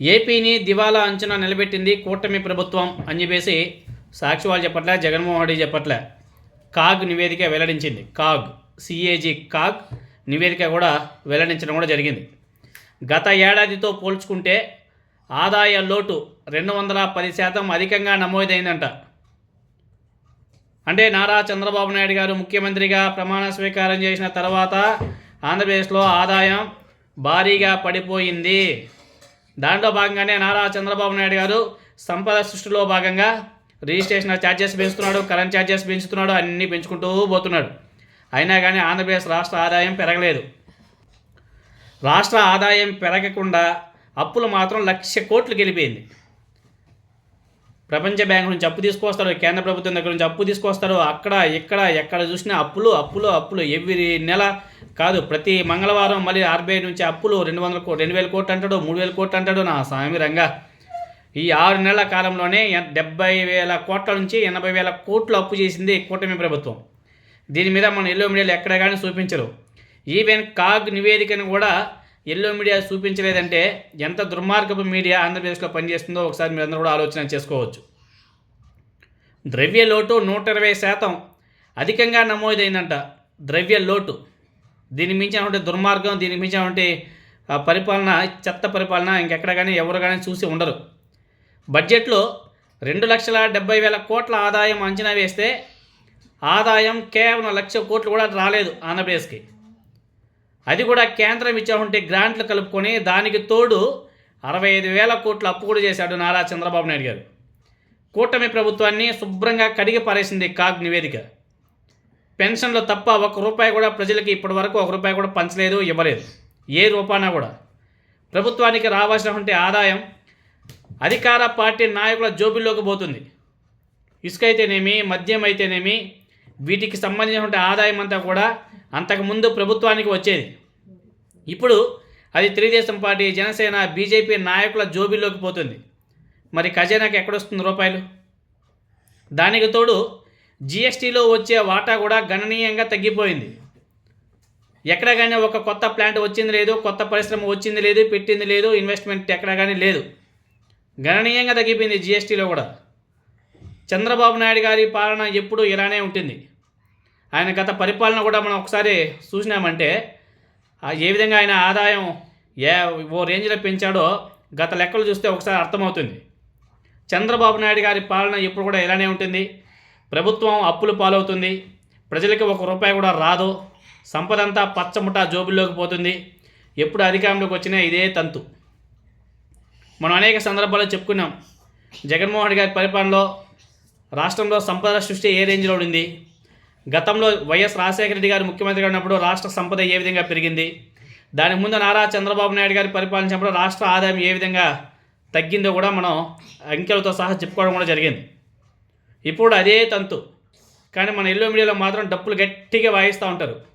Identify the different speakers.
Speaker 1: ఏపీని దివాలా అంచనా నిలబెట్టింది కూటమి ప్రభుత్వం అని చెప్పేసి సాక్షి వాళ్ళు చెప్పట్లే జగన్మోహన్ రెడ్డి చెప్పట్లే. కాగ్ నివేదిక వెల్లడించింది. కాగ్ సిఏజీ కాగ్ నివేదిక కూడా వెల్లడించడం కూడా జరిగింది. గత ఏడాదితో పోల్చుకుంటే ఆదాయ లోటు రెండు వందల పది శాతం అధికంగా నమోదైందంట. అంటే నారా చంద్రబాబు నాయుడు గారు ముఖ్యమంత్రిగా ప్రమాణ స్వీకారం చేసిన తర్వాత ఆంధ్రప్రదేశ్లో ఆదాయం భారీగా పడిపోయింది. దాంట్లో భాగంగానే నారా చంద్రబాబు నాయుడు గారు సంపద సృష్టిలో భాగంగా రిజిస్ట్రేషన్ ఛార్జెస్ పెంచుతున్నాడు కరెంట్ ఛార్జెస్ పెంచుతున్నాడు అన్నీ పెంచుకుంటూ పోతున్నాడు. అయినా కానీ ఆంధ్రప్రదేశ్ రాష్ట్ర ఆదాయం పెరగలేదు. రాష్ట్ర ఆదాయం పెరగకుండా అప్పులు మాత్రం లక్ష కోట్లు గెలిపోయింది ప్రపంచ బ్యాంక్ నుంచి అప్పు తీసుకొస్తారు కేంద్ర ప్రభుత్వం దగ్గర నుంచి అప్పు తీసుకొస్తారు అక్కడ ఇక్కడ ఎక్కడ చూసినా అప్పులు అప్పులు అప్పులు. ఎవ్రీ నెల కాదు ప్రతి మంగళవారం మళ్ళీ ఆర్బీఐ నుంచి అప్పులు రెండు వందల కో రెండు వేల కోట్లు అంటాడు మూడు వేల కోట్లు అంటాడు నా స్వామి రంగా. ఈ ఆరు నెలల కాలంలోనే డెబ్బై వేల కోట్ల నుంచి ఎనభై వేల కోట్లు అప్పు చేసింది కూటమి ప్రభుత్వం. దీని మీద మన ఎల్లో మీడియాలో ఎక్కడ కానీ చూపించరు. ఈవెన్ కాగ్ నివేదికను కూడా ఎల్లో మీడియా చూపించలేదంటే ఎంత దుర్మార్గపు మీడియా ఆంధ్రప్రదేశ్లో పనిచేస్తుందో ఒకసారి మీరు అందరూ కూడా ఆలోచన చేసుకోవచ్చు. ద్రవ్య లోటు నూట ఇరవై శాతం అధికంగా నమోదైందంట. ద్రవ్య లోటు. దీన్ని మించినటువంటి దుర్మార్గం దీని మించినటువంటి పరిపాలన చెత్త పరిపాలన ఇంకెక్కడ కానీ ఎవరు కానీ చూసి ఉండరు. బడ్జెట్లో రెండు లక్షల డెబ్బై వేల కోట్ల ఆదాయం అంచనా వేస్తే ఆదాయం కేవలం లక్ష కోట్లు కూడా రాలేదు ఆంధ్రప్రదేశ్కి. అది కూడా కేంద్రం ఇచ్చేటువంటి గ్రాంట్లు కలుపుకొని దానికి తోడు అరవై ఐదు వేల కోట్లు అప్పు కూడా చేశాడు నారా చంద్రబాబు నాయుడు గారు. కూటమి ప్రభుత్వాన్ని శుభ్రంగా కడిగి పారేసింది కాగ్ నివేదిక. పెన్షన్లు తప్ప ఒక రూపాయి కూడా ప్రజలకి ఇప్పటి వరకు ఒక రూపాయి కూడా పంచలేదు ఇవ్వలేదు. ఏ రూపానా కూడా. ప్రభుత్వానికి రావాల్సినటువంటి ఆదాయం అధికార పార్టీ నాయకుల జోబుల్లోకి పోతుంది. ఇసుక అయితేనేమి మద్యం అయితేనేమి వీటికి సంబంధించినటువంటి ఆదాయం అంతా కూడా అంతకుముందు ప్రభుత్వానికి వచ్చేది. ఇప్పుడు అది తెలుగుదేశం పార్టీ జనసేన బీజేపీ నాయకుల జోబీల్లోకి పోతుంది. మరి ఖజానాకి ఎక్కడొస్తుంది రూపాయలు? దానికి తోడు జిఎస్టీలో వచ్చే వాటా కూడా గణనీయంగా తగ్గిపోయింది. ఎక్కడ కానీ ఒక కొత్త ప్లాంట్ వచ్చింది లేదు కొత్త పరిశ్రమ వచ్చింది లేదు పెట్టింది లేదు ఇన్వెస్ట్మెంట్ ఎక్కడ కానీ లేదు. గణనీయంగా తగ్గిపోయింది జిఎస్టీలో కూడా. చంద్రబాబు నాయుడు గారి పాలన ఎప్పుడూ ఇలానే ఉంటుంది. ఆయన గత పరిపాలన కూడా మనం ఒకసారి చూసినామంటే ఏ విధంగా ఆయన ఆదాయం ఏ ఓ రేంజ్లో పెంచాడో గత లెక్కలు చూస్తే ఒకసారి అర్థమవుతుంది. చంద్రబాబు నాయుడు గారి పాలన ఎప్పుడు కూడా ఇలానే ఉంటుంది. ప్రభుత్వం అప్పులు పాలవుతుంది. ప్రజలకి ఒక రూపాయి కూడా రాదు. సంపదంతా పచ్చముఠా జోబుల్లోకి పోతుంది. ఎప్పుడు అధికారంలోకి వచ్చినా ఇదే తంతు. మనం అనేక సందర్భాల్లో చెప్పుకున్నాం జగన్మోహన్ గారి పరిపాలనలో రాష్ట్రంలో సంపద సృష్టి ఏ రేంజ్లో ఉండింది? గతంలో వైఎస్ రాజశేఖర రెడ్డి గారు ముఖ్యమంత్రిగా ఉన్నప్పుడు రాష్ట్ర సంపద ఏ విధంగా పెరిగింది? దాని ముందు నారా చంద్రబాబు నాయుడు గారి పరిపాలించినప్పుడు రాష్ట్ర ఆదాయం ఏ విధంగా తగ్గిందో కూడా మనం అంకెలతో సహా చెప్పుకోవడం కూడా జరిగింది. ఇప్పుడు అదే తంతు. కానీ మన ఎల్లో మీడియాలో మాత్రం డప్పులు గట్టిగా వాయిస్తూ ఉంటారు.